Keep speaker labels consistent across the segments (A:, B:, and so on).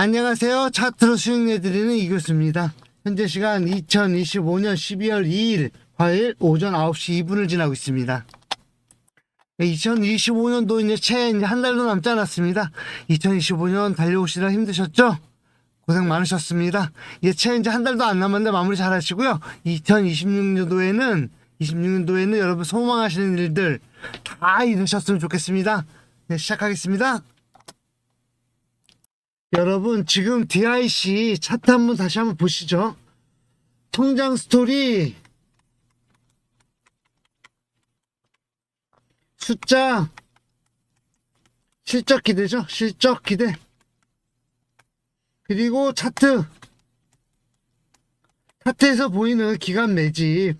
A: 안녕하세요. 차트로 수익 내드리는 이 교수입니다. 현재 시간 2025년 12월 2일 화요일 오전 9시 2분을 지나고 있습니다. 2025년도 이제 채 한 달도 남지 않았습니다. 2025년 달려오시느라 힘드셨죠? 고생 많으셨습니다. 이제 채 이제 한 달도 안 남았는데 마무리 잘 하시고요. 2026년도에는 26년도에는 여러분 소망하시는 일들 다 이루셨으면 좋겠습니다. 네, 시작하겠습니다. 여러분 지금 DIC 차트 한번 다시 한번 보시죠. 통장 스토리 숫자 실적 기대죠. 실적 기대 그리고 차트 차트에서 보이는 기간 매집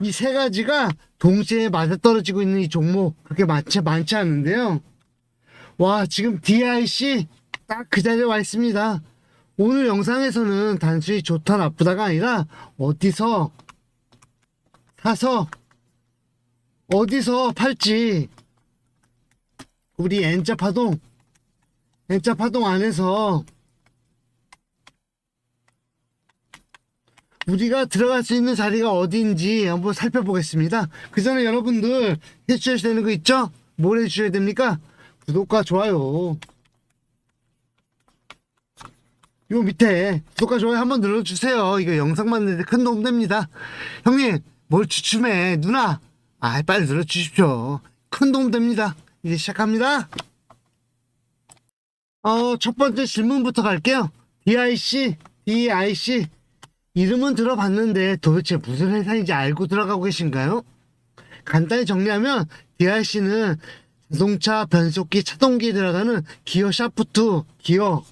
A: 이 세 가지가 동시에 맞아떨어지고 있는 이 종목 그렇게 많지 많지 않은데요. 와 지금 DIC 딱 그 자리에 와 있습니다. 오늘 영상에서는 단순히 좋다 나쁘다가 아니라 어디서 사서 어디서 팔지 우리 N자 파동 N자 파동 안에서 우리가 들어갈 수 있는 자리가 어디인지 한번 살펴보겠습니다. 그 전에 여러분들 해주셔야 되는 거 있죠? 뭘 해주셔야 됩니까? 구독과 좋아요. 요 밑에 구독과 좋아요 한번 눌러주세요. 이거 영상 만드는데 큰 도움 됩니다. 형님, 뭘 주춤해. 누나. 아, 빨리 눌러주십시오. 큰 도움 됩니다. 이제 시작합니다. 어, 첫 번째 질문부터 갈게요. DIC, DIC. 이름은 들어봤는데 도대체 무슨 회사인지 알고 들어가고 계신가요? 간단히 정리하면 DIC는 자동차 변속기 차동기에 들어가는 기어 샤프트 기어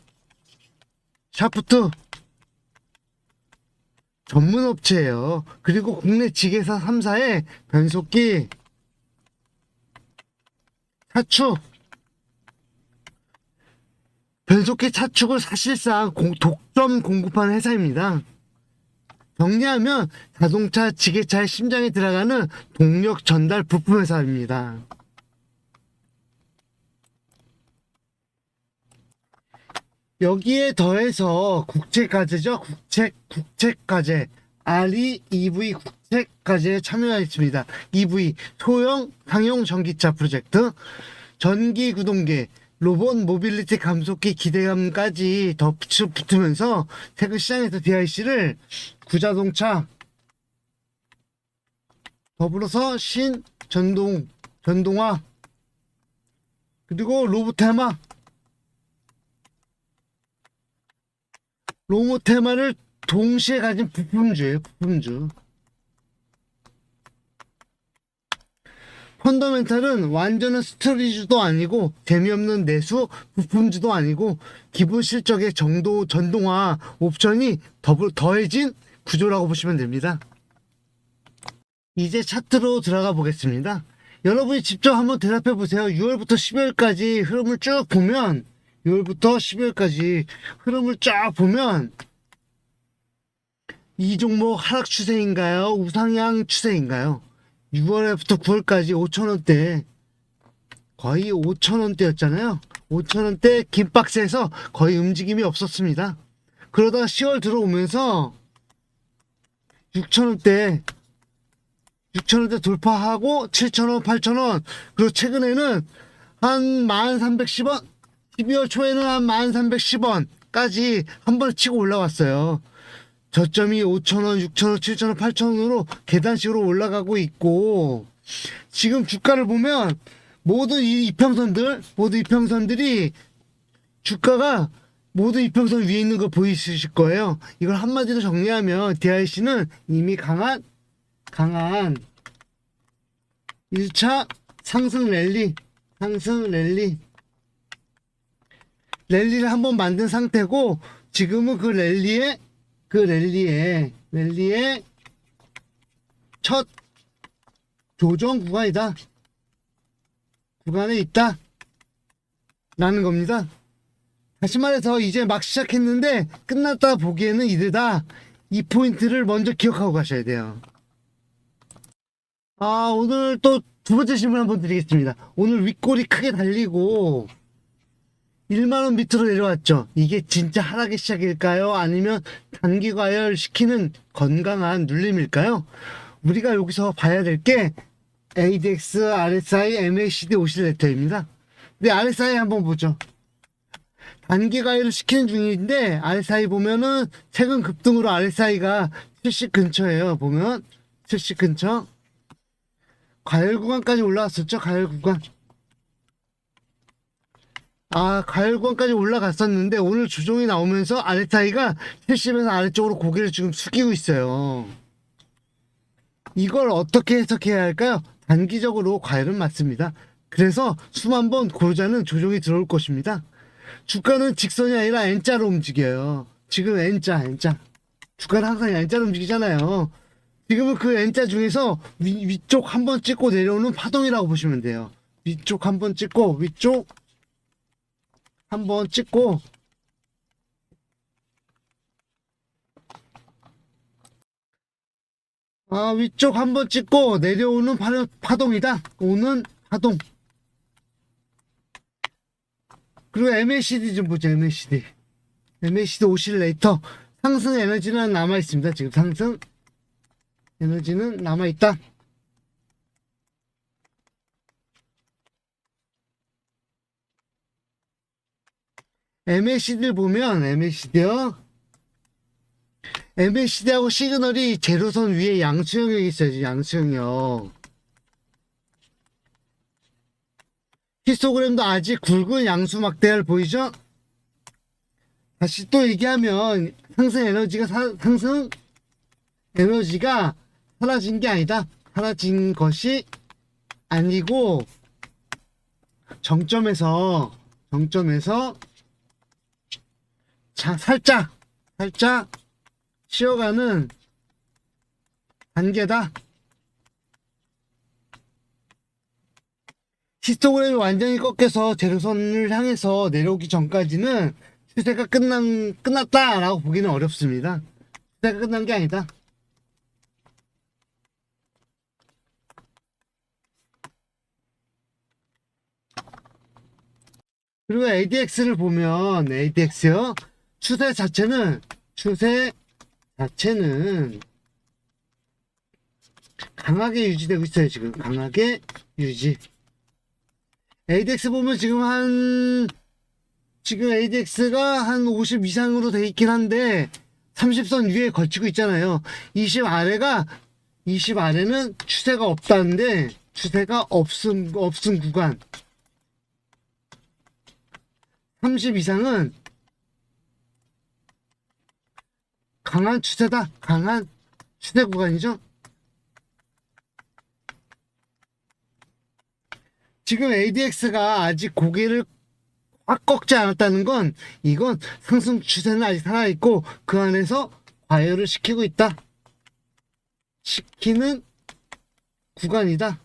A: 샤프트 전문 업체예요. 그리고 국내 지게사 3사의 변속기 차축 변속기 차축을 사실상 공- 독점 공급하는 회사입니다. 정리하면 자동차 지게차의 심장에 들어가는 동력 전달 부품 회사입니다. 여기에 더해서 국책과제죠. 국책, 국책과제. RE EV 국책과제에 참여했습니다. EV, 소형, 상용 전기차 프로젝트, 전기 구동계, 로봇 모빌리티 감속기 기대감까지 더 붙- 붙으면서 최근 시장에서 DIC를 구자동차, 더불어서 신, 전동, 전동화, 그리고 로보테마, 로보테마를 동시에 가진 부품주예요, 부품주. 펀더멘탈은 완전한 스토리주도 아니고 재미없는 내수 부품주도 아니고 기본 실적의 정도 전동화 옵션이 더블 더해진 구조라고 보시면 됩니다. 이제 차트로 들어가 보겠습니다. 여러분이 직접 한번 대답해 보세요. 6월부터 12월까지 흐름을 쭉 보면 6월부터 12월까지 흐름을 쫙 보면 이 종목 하락 추세인가요? 우상향 추세인가요? 6월부터 9월까지 5천원대 거의 5천원대였잖아요. 5천원대 긴 박스에서 거의 움직임이 없었습니다. 그러다가 10월 들어오면서 6천원대 6천원대 돌파하고 7천원, 8천원 그리고 최근에는 한 1310원 12월 초에는 한 1310원까지 한 번에 치고 올라왔어요. 저점이 5천원, 6천원, 7천원, 8천원으로 계단식으로 올라가고 있고 지금 주가를 보면 모든 이 이평선들 모두 이평선들이 주가가 모두 이평선 위에 있는 거 보이실 거예요. 이걸 한마디로 정리하면 DIC는 이미 강한 강한 1차 상승 랠리 상승 랠리 랠리를 한번 만든 상태고 지금은 그 랠리에 그 랠리에 랠리의 첫 조정 구간이다. 구간에 있다. 라는 겁니다. 다시 말해서 이제 막 시작했는데 끝났다 보기에는 이르다. 이 포인트를 먼저 기억하고 가셔야 돼요. 아, 오늘 또 두 번째 질문 한번 드리겠습니다. 오늘 윗골이 크게 달리고 1만원 밑으로 내려왔죠. 이게 진짜 하락의 시작일까요? 아니면 단기 과열 시키는 건강한 눌림일까요? 우리가 여기서 봐야 될 게 ADX, RSI, MACD 오실레터입니다. 근데 RSI 한번 보죠. 단기 과열을 시키는 중인데 RSI 보면은 최근 급등으로 RSI가 70 근처예요. 보면 70 근처. 과열 구간까지 올라왔었죠. 과열 구간. 아, 과열 구간까지 올라갔었는데 오늘 조정이 나오면서 RSI가 70에서 아래쪽으로 고개를 지금 숙이고 있어요. 이걸 어떻게 해석해야 할까요? 단기적으로 과열은 맞습니다. 그래서 수만 번 고르자는 조정이 들어올 것입니다. 주가는 직선이 아니라 N자로 움직여요. 지금 N자, N자. 주가는 항상 N자로 움직이잖아요. 지금은 그 N자 중에서 위, 위쪽 한 번 찍고 내려오는 파동이라고 보시면 돼요. 위쪽 한 번 찍고, 위쪽 한번 찍고, 아, 위쪽 한번 찍고 내려오는 파, 파동 이다. 오는 파동. 그리고 MACD 좀 보죠, MACD. MACD 오실레이터. 상승 에너지는 남아 있습니다. 지금 상승 에너지는 남아 있다. MACD를 보면 MACD요. MACD하고 시그널이 제로선 위에 양수형이 있어요. 양수형이요. 히스토그램도 아직 굵은 양수 막대를 보이죠? 다시 또 얘기하면 상승 에너지가 사- 상승 에너지가 사라진 게 아니다. 사라진 것이 아니고 정점에서 정점에서 자 살짝 살짝 쉬어가는 단계다. 히스토그램이 완전히 꺾여서 제로선을 향해서 내려오기 전까지는 추세가 끝난, 끝났다라고 보기는 어렵습니다. 추세가 끝난 게 아니다. 그리고 ADX를 보면 ADX요. 추세 자체는 추세 자체는 강하게 유지되고 있어요. 지금 강하게 유지. ADX 보면 지금 한 지금 ADX가 한 50 이상으로 돼 있긴 한데 30선 위에 걸치고 있잖아요. 20 아래가 20 아래는 추세가 없다는데 추세가 없음 없음 구간. 30 이상은 강한 추세다. 강한 추세 구간이죠. 지금 ADX가 아직 고개를 확 꺾지 않았다는 건 이건 상승 추세는 아직 살아있고 그 안에서 과열을 시키고 있다. 시키는 구간이다.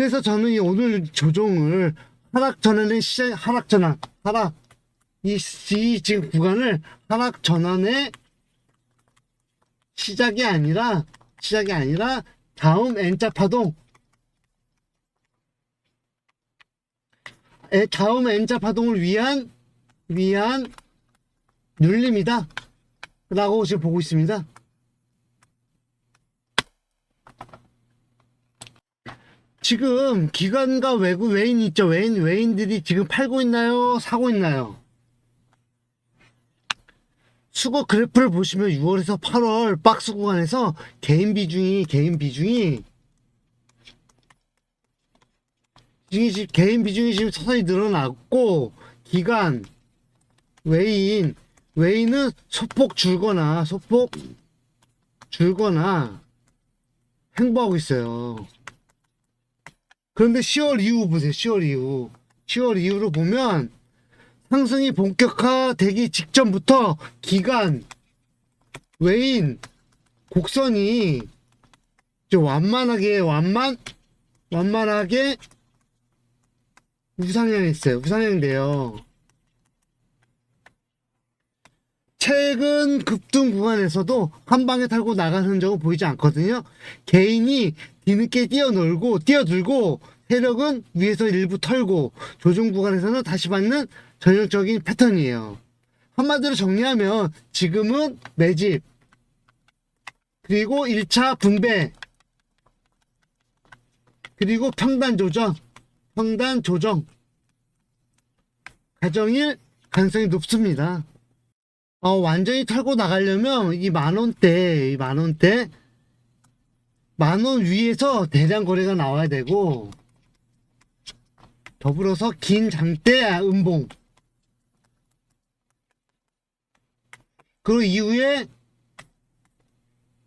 A: 그래서 저는 이 오늘 조종을 하락 전에는 시작 하락 전환 하락 이, 이 지금 구간을 하락 전환의 시작이 아니라 시작이 아니라 다음 N자 파동. 에, 다음 N자 파동을 위한 위한 눌림이다. 라고 지금 보고 있습니다 지금 기관과 외국 외인 있죠? 외인 외인들이 지금 팔고 있나요? 사고 있나요? 수거 그래프를 보시면 6월에서 8월 박스 구간에서 개인 비중이 개인 비중이 비중이 지- 개인 비중이 지금 서서히 늘어났고 기간 외인 외인은 소폭 줄거나 소폭 줄거나 행보하고 있어요. 그런데 10월 이후 보세요. 10월 이후 10월 이후로 보면 상승이 본격화되기 직전부터 기간 외인 곡선이 좀 완만하게 완만 완만하게 우상향했어요. 우상향돼요. 최근 급등 구간에서도 한 방에 타고 나가는 흔적은 보이지 않거든요. 개인이 뒤늦게 뛰어놀고 뛰어들고 세력은 위에서 일부 털고 조정 구간에서는 다시 받는 전형적인 패턴이에요. 한마디로 정리하면 지금은 매집 그리고 1차 분배 그리고 평단 조정 평단 조정 가정일 가능성이 높습니다. 어, 완전히 털고 나가려면 이 만원대, 이 만원대, 만원 위에서 대량 거래가 나와야 되고, 더불어서 긴 장대 음봉. 그 이후에,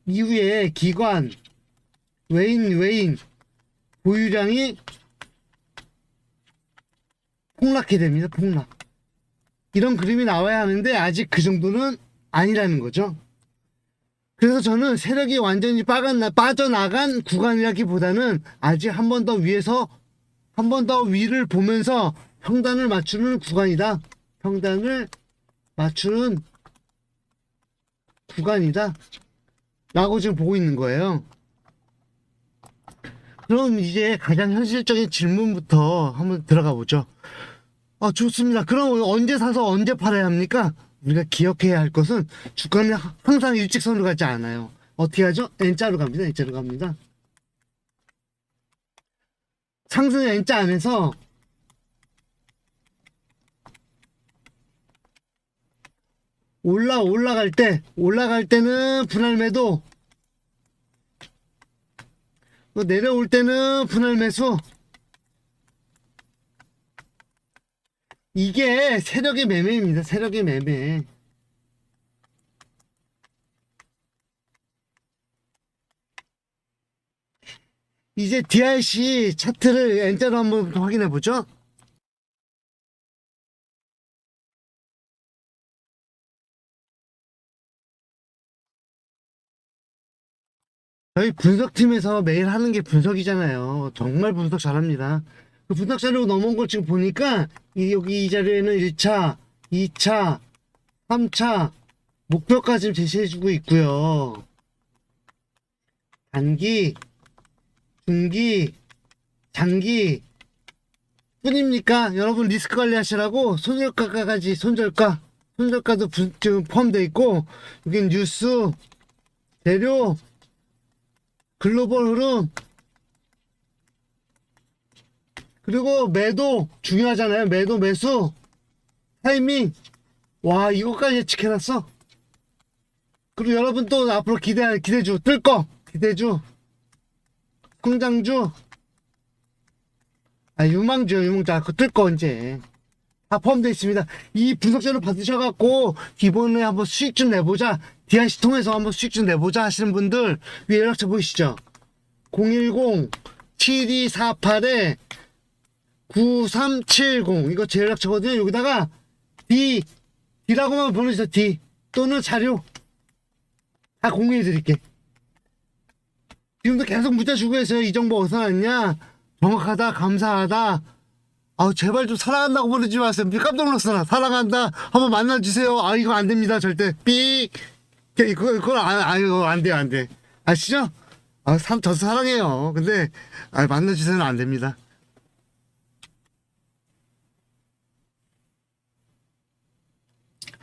A: 이후에 기관, 외인, 외인, 보유량이 폭락해 됩니다, 폭락. 이런 그림이 나와야 하는데 아직 그 정도는 아니라는 거죠. 그래서 저는 세력이 완전히 빠간, 빠져나간 구간이라기보다는 아직 한 번 더 위에서 한 번 더 위를 보면서 평단을 맞추는 구간이다. 평단을 맞추는 구간이다. 라고 지금 보고 있는 거예요. 그럼 이제 가장 현실적인 질문부터 한번 들어가 보죠. 아, 좋습니다. 그럼 언제 사서 언제 팔아야 합니까? 우리가 기억해야 할 것은 주가는 항상 일직선으로 가지 않아요. 어떻게 하죠? N자로 갑니다. N자로 갑니다. 상승 N자 안에서 올라 올라갈 때 올라갈 때는 분할 매도 또 내려올 때는 분할 매수 이게 세력의 매매입니다. 세력의 매매. 이제 DRC 차트를 N자로 한번 확인해 보죠. 저희 분석팀에서 매일 하는 게 분석이잖아요. 정말 분석 잘합니다. 그 분석 자료 넘어온 걸 지금 보니까 이 여기 이 자료에는 1차, 2차, 3차 목표까지 제시해주고 있고요. 단기, 중기, 장기 뿐입니까? 여러분 리스크 관리하시라고 손절가까지 손절가, 손절가도 분- 지금 포함되어 있고 여기 뉴스, 재료, 글로벌 흐름 그리고 매도 중요하잖아요. 매도 매수. 타이밍. 와 이거까지 예측해놨어. 그리고 여러분 또 앞으로 기대 기대주. 뜰 거. 기대주. 성장주. 아 유망주 유망주. 그거 뜰거 언제. 다 포함되어 있습니다. 이 분석자를 받으셔갖고 기본에 한번 수익 좀 내보자. DRC 통해서 한번 수익 좀 내보자 하시는 분들 위에 연락처 보이시죠? 010 7248에 9370 이거 제 연락처거든요. 여기다가 D D라고만 보내주세요. D 또는 자료 다 공유해 드릴게. 지금도 계속 문자 주고 계세요. 이 정보 어디서 났냐? 정확하다, 감사하다. 아우 제발 좀 사랑한다고 보내지 마세요. 깜짝 놀랐어 나 사랑한다. 한번 만나주세요. 아 이거 안 됩니다. 절대 삑. 그거 그걸 안, 아 돼요 안 돼. 아시죠? 아, 참, 저 사랑해요. 근데, 아, 만나주세요는 안 됩니다.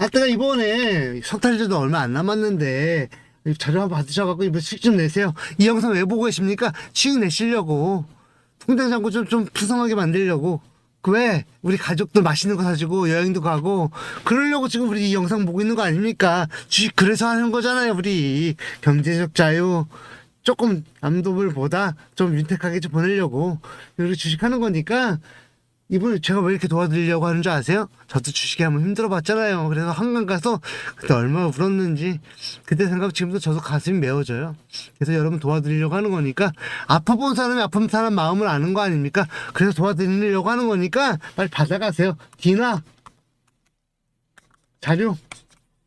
A: 하여튼 이번에 석탈제도 얼마 안 남았는데, 이 자료 한번 받으셔갖고 이번 수익 좀 내세요. 이 영상 왜 보고 계십니까? 수익 내시려고. 통장 잔고 좀, 좀 풍성하게 만들려고. 그 왜? 우리 가족들 맛있는 거 사주고 여행도 가고 그러려고 지금 우리 이 영상 보고 있는 거 아닙니까? 주식 그래서 하는 거잖아요, 우리. 경제적 자유. 조금 남도물보다 좀 윤택하게 좀 보내려고 이렇게 주식하는 거니까 이분을 제가 왜 이렇게 도와드리려고 하는 줄 아세요? 저도 주식에 한번 힘들어 봤잖아요. 그래서 한강 가서 그때 얼마나 울었는지 그때 생각 지금도 저도 가슴이 메워져요. 그래서 여러분 도와드리려고 하는 거니까 아파본 사람이 아픈 사람 마음을 아는 거 아닙니까? 그래서 도와드리려고 하는 거니까 빨리 받아가세요. 디나 자료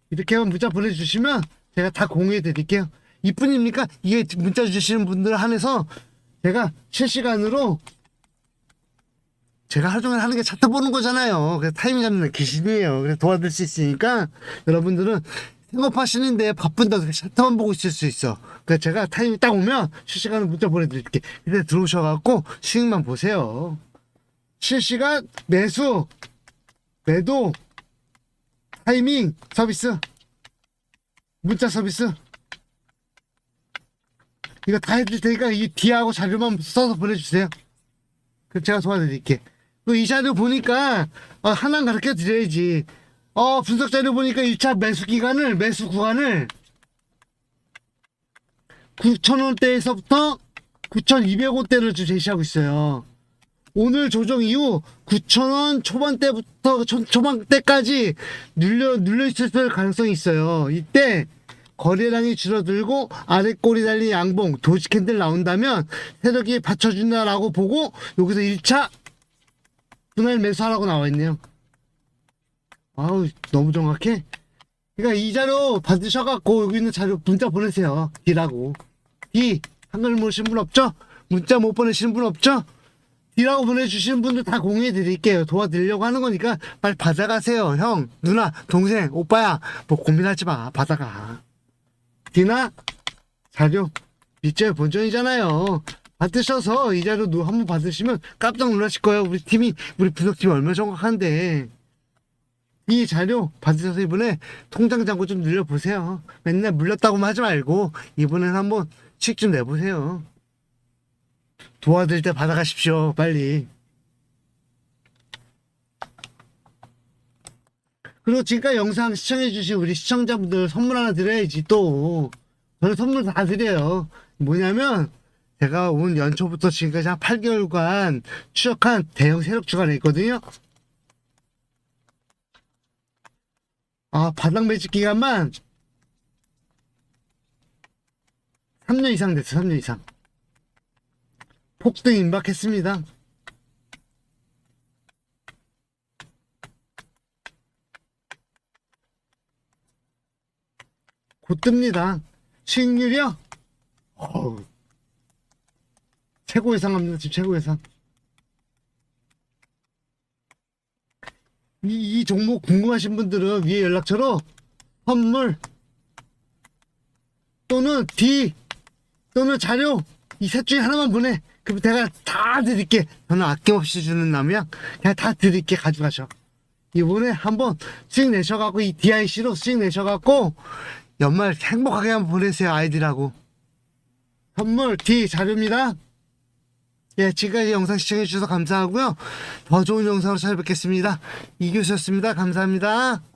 A: 이렇게만 문자 보내주시면 제가 다 공유해 드릴게요. 이뿐입니까? 이게 문자 주시는 분들 한해서 제가 실시간으로 제가 하루 종일 하는 게 차트 보는 거잖아요. 그래서 타이밍 잡는 귀신이에요. 그래서 도와드릴 수 있으니까 여러분들은 생업하시는데 바쁜다고 차트만 보고 있을 수 있어. 그래서 제가 타이밍 딱 오면 실시간으로 문자 보내드릴게. 그때 들어오셔갖고 수익만 보세요. 실시간 매수, 매도, 타이밍 서비스, 문자 서비스. 이거 다 해드릴 테니까 이 뒤하고 자료만 써서 보내주세요. 그럼 제가 도와드릴게. 그이 자료 보니까 어, 하나 가르쳐 드려야지. 어 분석 자료 보니까 1차 매수 기간을 매수 구간을 9,000원대에서부터 9,200원대를 좀 제시하고 있어요. 오늘 조정 이후 9,000원 초반대부터 초, 초반대까지 눌려 눌려 있을 가능성이 있어요. 이때 거래량이 줄어들고 아래 꼬리 달린 양봉 도지 캔들 나온다면 세력이 받쳐준다라고 보고 여기서 1차 분할 매수하라고 나와 있네요. 아우 너무 정확해. 그러니까 이 자료 받으셔갖고 여기 있는 자료 문자 보내세요. D라고. D 한글 모르시는 분 없죠? 문자 못 보내시는 분 없죠? D라고 보내주시는 분들 다 공유해 드릴게요. 도와드리려고 하는 거니까 빨리 받아가세요. 형, 누나, 동생, 오빠야. 뭐 고민하지 마. 받아가. D나 자료 밑줄 본전이잖아요. 받으셔서 이 자료 누- 한번 받으시면 깜짝 놀라실 거예요. 우리 팀이 우리 분석팀이 얼마나 정확한데 이 자료 받으셔서 이번에 통장 잔고 좀 늘려보세요. 맨날 물렸다고만 하지 말고 이번엔 한번 칙좀 내보세요. 도와드릴 때 받아가십시오. 빨리. 그리고 지금까지 영상 시청해주신 우리 시청자분들 선물 하나 드려야지 또. 저는 선물 다 드려요. 뭐냐면 제가 온 연초부터 지금까지 한 8개월간 추적한 대형 세력 주간에 있거든요. 아, 바닥 매직 기간만 3년 이상 됐어, 3년 이상. 폭등 임박했습니다. 곧 뜹니다. 수익률이요? 어우, 최고 예상 합니다. 지금 최고 예상. 이, 이 종목 궁금하신 분들은 위에 연락처로 선물 또는 D 또는 자료 이 셋 중에 하나만 보내. 그럼 내가 다 드릴게. 저는 아낌없이 주는 남이야. 그냥 다 드릴게. 가져가셔. 이번에 한번 수익 내셔갖고 이 DIC로 수익 내셔갖고 연말 행복하게 한번 보내세요. 아이들하고. 선물 D 자료입니다. 예, 지금까지 영상 시청해주셔서 감사하고요. 더 좋은 영상으로 찾아뵙겠습니다. 이교수였습니다. 감사합니다.